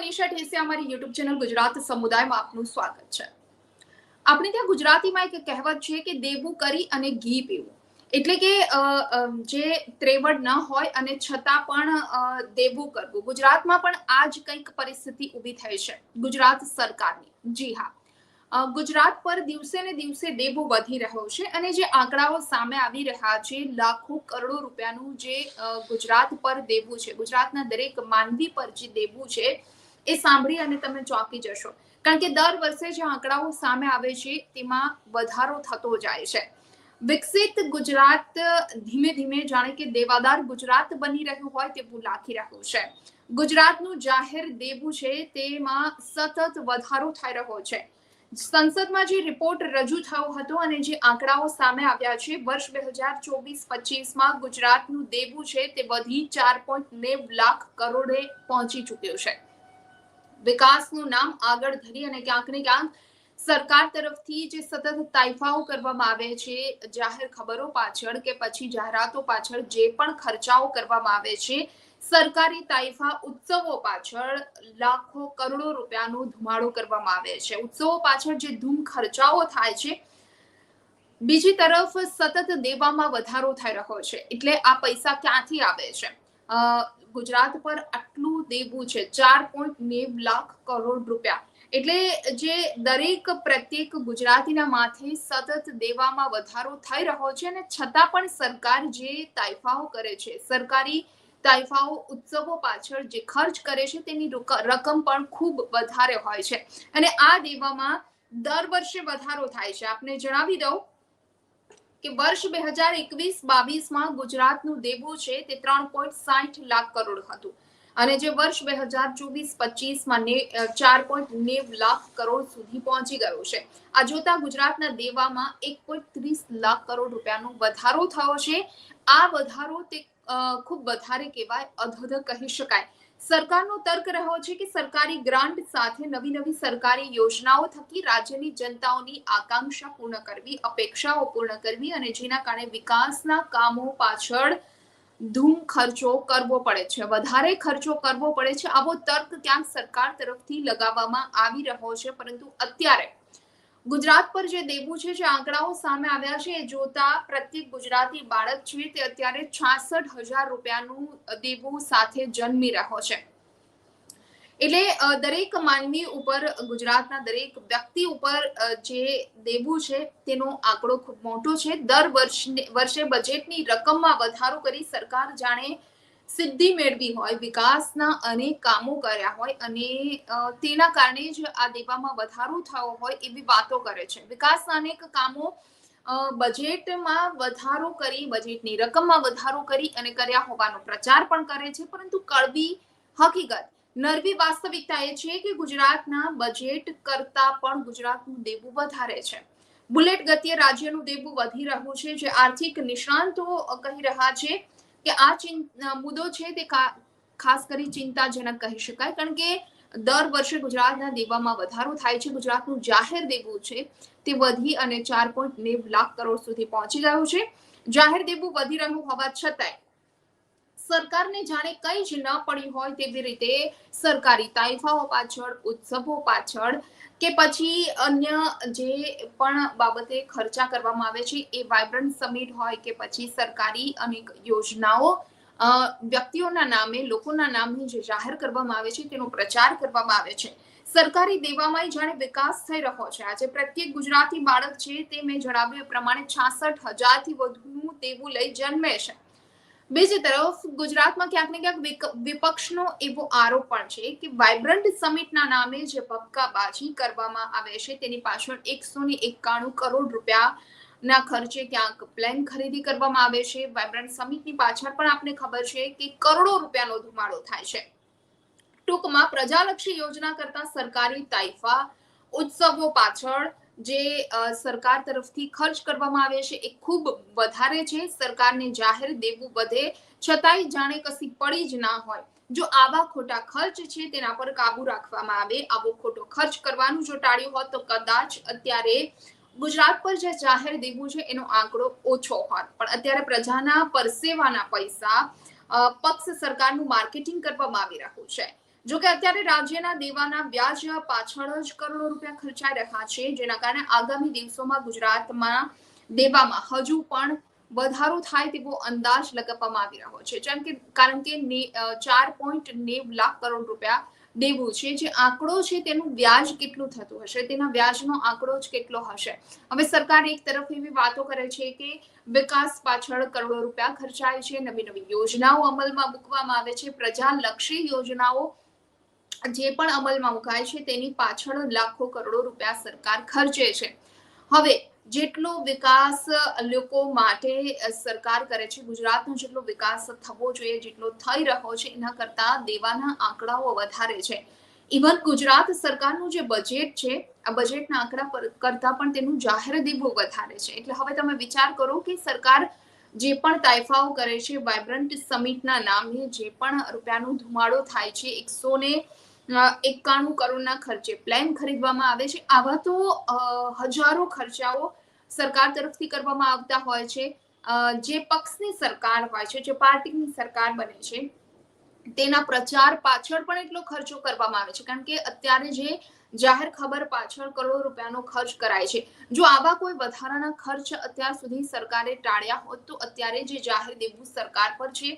મનીષા ઠેસિયા અમારી YouTube channel Gujarat સમુદાયમાં આપનું સ્વાગત છે. આપણે ત્યાં ગુજરાતીમાં એક કહેવત છે કે દેવું કરી અને ઘી પીવું. એટલે કે જે ત્રેવડ ન હોય અને છતાં પણ દેવું કરવું. ગુજરાતમાં પણ આ જ કંઈક પરિસ્થિતિ ઊભી થઈ છે. ગુજરાત સરકારની. જી હા. ગુજરાત પર દિવસે ને દિવસે દેવો વધી રહ્યો છે અને જે આંકડાઓ સામે આવી રહ્યા છે, લાખો કરોડો રૂપિયાનું જે ગુજરાત પર દેવું છે. ગુજરાતના દરેક માનવી પર જે દેવું છે એ સાંભળી અને તમે ચોંકી જશો. કારણ કે દર વર્ષે જે આંકડાઓ સામે આવે છે, તેમાં વધારો થતો જાય છે. વિકસિત ગુજરાત ધીમે ધીમે જાણે કે દેવાદાર ગુજરાત બની રહ્યું હોય તેવું લાગી રહ્યું છે. ગુજરાતનું જાહેર દેવું છે, તેમાં સતત વધારો થઈ રહ્યો છે. સંસદમાં જે રિપોર્ટ રજૂ થયો હતો અને જે આંકડાઓ સામે આવ્યા છે, વર્ષ બે હજાર ચોવીસ પચીસમાં ગુજરાતનું દેવું છે, તે વધી ચાર પોઈન્ટ નેવ લાખ કરોડે પહોંચી ચૂક્યું છે. વિકાસનું નામ આગળ ધરી અને ક્યાંક ને ક્યાંક સરકાર તરફથી જે સતત તાઇફાઓ કરવામાં આવે છે, જાહેર ખબરો પાછળ કે પછી જાહેરાતો પાછળ જે પણ ખર્ચાઓ કરવામાં આવે છે, સરકારી તાઇફા ઉત્સવો પાછળ લાખો કરોડો રૂપિયાનો ધુમાડો કરવામાં આવે છે. ઉત્સવો પાછળ જે ધૂમ ખર્ચાઓ થાય છે, બીજી તરફ સતત દેવામાં વધારો થઈ રહ્યો છે. એટલે આ પૈસા ક્યાંથી આવે છે? ગુજરાત પર આટલું દેવું છે, ચાર પોઈન્ટ નેવ લાખ કરોડ રૂપિયા. એટલે જે દરેક પ્રત્યેક ગુજરાતીના માથે સતત દેવામાં વધારો થઈ રહ્યો છે અને છતાં પણ સરકાર જે તાઇફાઓ કરે છે, સરકારી તાઇફાઓ ઉત્સવો પાછળ જે ખર્ચ કરે છે તેની રકમ પણ ખૂબ વધારે હોય છે. અને આ દેવામાં દર વર્ષે વધારો થાય છે. આપને જણાવી દઉં કે વર્ષ બે હજાર એકવીસ બાવીસમાં ગુજરાતનું દેવું છે તે ત્રણ પોઈન્ટ સાઠ લાખ કરોડ હતું. અને જે વર્ષ બે હજાર ચોવીસ પચીસમાં ચાર પોઈન્ટ નેવ લાખ કરોડ સુધી પહોંચી ગયું છે. આ જોતા ગુજરાતના દેવામાં એક પોઈન્ટ ત્રીસ લાખ કરોડ રૂપિયાનો વધારો થયો છે. આ વધારો તે ખૂબ વધારે કહેવાય અધધ કહી શકાય. સરકારનો તર્ક રહ્યો છે કે સરકારી ગ્રાન્ટ સાથે નવી નવી સરકારી યોજનાઓ થકી રાજ્યની જનતાઓની આકાંક્ષા પૂર્ણ કરવી, અપેક્ષાઓ પૂર્ણ કરવી અને જેના કારણે વિકાસના કામો પાછળ ધૂમ ખર્ચો કરવો પડે છે. વધારે ખર્ચો કરવો પડે છે. આવો તર્ક ક્યાંક સરકાર તરફથી લગાવવામાં આવી રહ્યો છે, પરંતુ અત્યારે ગુજરાત પર જે દેવું છે, જે આંકડાઓ સામે આવ્યા છે, એ જોતા પ્રત્યેક ગુજરાતી બાળક છે તે અત્યારે છાસઠ હજાર રૂપિયાનું દેવું સાથે જન્મી રહ્યો છે. એટલે દરેક માનવી ઉપર, ગુજરાતના દરેક વ્યક્તિ ઉપર જે દેવું છે તેનો આંકડો ખૂબ મોટો છે. દર વર્ષને, વર્ષે બજેટની રકમમાં વધારો કરી સરકાર જાણે સિદ્ધિ મેળવી હોય, વિકાસના અનેક કામો કર્યા હોય અને તેના કારણે જ આ દેવામાં વધારો થયો હોય એવી વાતો કરે છે. વિકાસના અનેક કામો બજેટમાં વધારો કરી, બજેટની રકમમાં વધારો કરી અને કર્યા હોવાનો પ્રચાર પણ કરે છે. પરંતુ કડવી હકીકત, નરવી વાસ્તવિકતા એ છે કે ગુજરાતના બજેટ કરતા પણ ગુજરાતનું દેવું વધારે છે. બુલેટ ગતિએ રાજ્યનું દેવું વધી રહ્યું છે. જે આર્થિક નિષ્ણાંતો કહી રહ્યા છે કે આ મુદ્દો છે તે ખાસ કરી ચિંતાજનક કહી શકાય. કારણ કે દર વર્ષે ગુજરાતના દેવામાં વધારો થાય છે. ગુજરાતનું જાહેર દેવું છે તે વધી અને ચાર પોઈન્ટ નેવ લાખ કરોડ સુધી પહોંચી ગયું છે. જાહેર દેવું વધી રહ્યું હોવા છતાંય સરકારને જાણે કંઈ જ ન પડી હોય તેવી રીતે સરકારી તાઇફાઓ પાછળ, ઉત્સવો પાછળ કે પછી અન્ય જે પણ બાબતે ખર્ચા કરવામાં આવે છે એ વાયબ્રન્ટ સમિટ હોય કે પછી સરકારી અનેક યોજનાઓ વ્યક્તિઓના નામે, લોકોના નામે જે જાહેર કરવામાં આવે છે તેનો પ્રચાર કરવામાં આવે છે. સરકારી દેવામાં જાણે વિકાસ થઈ રહ્યો છે. આજે પ્રત્યેક ગુજરાતી બાળક છે તે મેં જણાવ્યું પ્રમાણે છાસઠ હજારથી વધુ દેવું લઈ જન્મે છે. બીજી તરફ ગુજરાતમાં ક્યાંક ને ક્યાંક વિપક્ષનો એવો આરોપ પણ છે કે વાઇબ્રન્ટ સમિટના નામે જે પક્કાબાજી કરવામાં આવે છે તેની પાછળ એકસો ને એકાણું કરોડ રૂપિયા ના ખર્ચે ક્યાંક પ્લેન ખરીદી કરવામાં આવે છે. વાઇબ્રન્ટ સમિટની પાછળ પણ આપને ખબર છે કે કરોડો રૂપિયાનો ધુમાડો થાય છે. ટૂંકમાં પ્રજાલક્ષી યોજના કરતા સરકારી તાઇફા ઉત્સવો પાછળ જે સરકાર તરફથી ખર્ચ કરવામાં આવે છે, એ ખૂબ વધારે છે. સરકારને જાહેર દેવું વધે, છતાંય જાણે કશી પડી જ ના હોય. જો આવા ખોટા ખર્ચ છે, તેના પર કાબુ રાખવામાં આવે, આવો ખોટો ખર્ચ કરવાનું જો ટાળ્યું હોત, તો કદાચ અત્યારે ગુજરાત પર જે જાહેર દેવું છે, એનો આંકડો ઓછો હોત. પણ અત્યારે પ્રજાના પરસેવાના પૈસા પક્ષ સરકારનું માર્કેટિંગ કરવામાં આવી રહ્યું છે. જો કે અત્યારે રાજ્યના દેવાના વ્યાજ પાછળ જ કરોડો રૂપિયા ખર્ચાઈ રહ્યા છે, જેના કારણે આગામી દિવસોમાં ગુજરાતમાં દેવામાં હજુ પણ વધારો થાય તેવો અંદાજ લગાવવામાં આવી રહ્યો છે. જેમ કે, કારણ કે ચાર પોઈન્ટ નેવ લાખ કરોડ રૂપિયા દેવું છે. જે આંકડો છે તેનું વ્યાજ કેટલું થતું હશે? તેના વ્યાજનો આંકડો જ કેટલો હશે? હવે સરકાર એક તરફ એવી વાતો કરે છે કે વિકાસ પાછળ કરોડો રૂપિયા ખર્ચાય છે. નવી નવી યોજનાઓ અમલમાં મૂકવામાં આવે છે. પ્રજાલક્ષી યોજનાઓ જે પણ અમલમાં મુકાય છે તેની પાછળ લાખો કરોડો રૂપિયા સરકાર ખર્ચે છે. હવે જેટલો વિકાસ લોકો માટે સરકાર કરે છે, ગુજરાતનો જેટલો વિકાસ થવો જોઈએ, જેટલો થઈ રહ્યો છે, એના કરતા દેવાના આંકડાઓ વધારે છે. ઇવન ગુજરાત સરકારનું જે બજેટ છે, આ બજેટના આંકડા કરતા પણ તેનું જાહેર દેવું વધારે છે. એટલે હવે તમે વિચાર કરો કે સરકાર જે પણ તાઇફાઓ કરે છે વાઇબ્રન્ટ સમિટના નામે જે પણ રૂપિયાનો ધુમાડો થાય છે, એકસો ને એકાણું કરોડના ખર્ચે પ્લેન ખરીદવામાં આવે છે. આવા તો હજારો ખર્ચાઓ સરકાર તરફથી કરવામાં આવતા હોય છે. જે પક્ષની સરકાર હોય છે, જે પાર્ટીની સરકાર બને છે, તેના પ્રચાર પાછળ પણ એટલો ખર્ચો કરવામાં આવે છે. કારણ કે અત્યારે જે જાહેર ખબર પાછળ કરોડો રૂપિયાનો ખર્ચ કરાય છે. જો આવા કોઈ વધારાના ખર્ચ અત્યાર સુધી સરકારે ટાળ્યા હોત, તો અત્યારે જે જાહેર દેવું સરકાર પર છે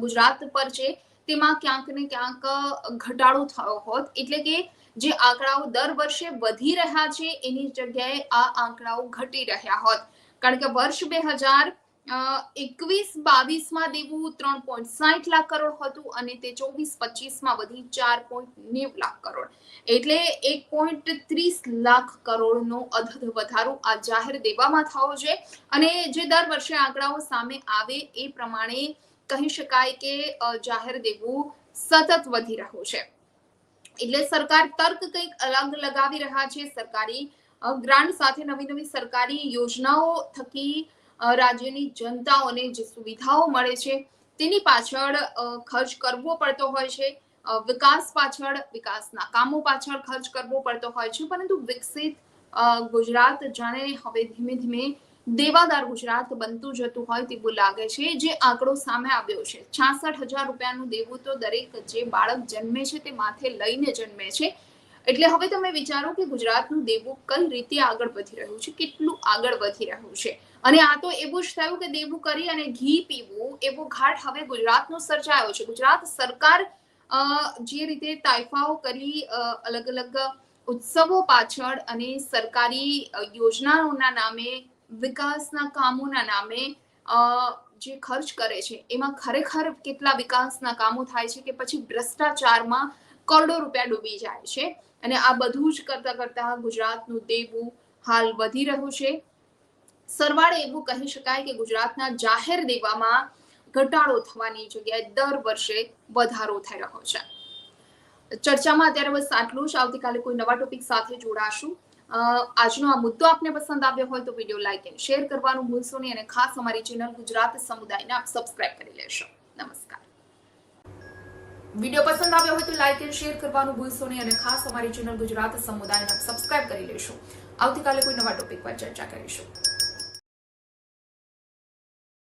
ગુજરાત પર છે તેમાં ક્યાંક ને ક્યાંક ઘટાડો થયો હોત. એટલે કે જે આંકડાઓ દર વર્ષે વધી રહ્યા છે, એની જગ્યાએ આ આંકડાઓ ઘટી રહ્યા હોત. કારણ કે વર્ષ બે હજાર એકવીસ બાવીસમાં દેવું ત્રણ પોઈન્ટ સાઠ લાખ કરોડ હતું અને તે ચોવીસ પચીસમાં વધી ચાર પોઈન્ટ નેવ લાખ કરોડ. એટલે એક પોઈન્ટ ત્રીસ લાખ કરોડનો અધધ વધારો આ જાહેર દેવામાં થયો છે. અને જે દર વર્ષે આંકડાઓ સામે આવે એ પ્રમાણે કહી શકાય કે જાહેર દેવું સતત વધી રહ્યું છે. એટલે સરકાર તર્ક કંઈક અલગ લગાવી રહ્યા છે. સરકારી ગ્રાન્ટ સાથે નવી નવી સરકારી યોજનાઓ થકી રાજ્યની જનતાઓને જે સુવિધાઓ મળે છે, તેની પાછળ ખર્ચ કરવો પડતો હોય છે. વિકાસ પાછળ, વિકાસના કામો પાછળ ખર્ચ કરવો પડતો હોય છે. પરંતુ વિકસિત ગુજરાત જાણે હવે ધીમે ધીમે દેવાદાર ગુજરાત બનતું જતું હોય તેવું લાગે છે, જે આંકડો સામે આવ્યો છે. છાસઠ હજાર રૂપિયાનું દેવું તો દરેક જે બાળક જન્મે છે તે માથે લઈને જન્મે છે. એટલે હવે તમે વિચારો કે ગુજરાતનું દેવું કઈ રીતે આગળ વધી રહ્યું છે, કેટલું આગળ વધી રહ્યું છે. અને આ તો એવું જ થયું કે દેવું કરી અને ઘી પીવું એવો ઘાટ હવે ગુજરાતનો સર્જાયો છે. ગુજરાત સરકાર જે રીતે તાઇફાઓ કરી અલગ અલગ ઉત્સવો પાછળ અને સરકારી યોજનાઓના નામે વિકાસના કામોના નામે જે ખર્ચ કરે છે, એમાં ખરેખર કેટલા વિકાસના કામો થાય છે કે પછી ભ્રષ્ટાચારમાં કરોડો રૂપિયા ડૂબી જાય છે. અને આ બધું જ કરતા કરતા ગુજરાતનું દેવું હાલ વધી રહ્યું છે. સરવાળે એવું કહી શકાય કે ગુજરાતના જાહેર દેવામાં ઘટાડો થવાની જગ્યાએ દર વર્ષે વધારો થઈ રહ્યો છે. ચર્ચામાં અત્યારે બસ આટલું જ. આવતીકાલે કોઈ નવા ટોપિક સાથે જોડાશું. આજનો આ મુદ્દો આપને પસંદ આવ્યો હોય તો વીડિયો લાઈક એન્ડ શેર કરવાનું ભૂલશો નહીં અને ખાસ અમારી ચેનલ ગુજરાત સમુદાયને આપ સબસ્ક્રાઇબ કરી લેશો. નમસ્કાર. વીડિયો પસંદ આવ્યો હોય તો લાઈક એન્ડ શેર કરવાનું ભૂલશો નહીં અને ખાસ અમારી ચેનલ ગુજરાત સમુદાયને સબસ્ક્રાઇબ કરી લેશો. આવતીકાલે કોઈ નવા ટોપિક પર ચર્ચા કરીશું.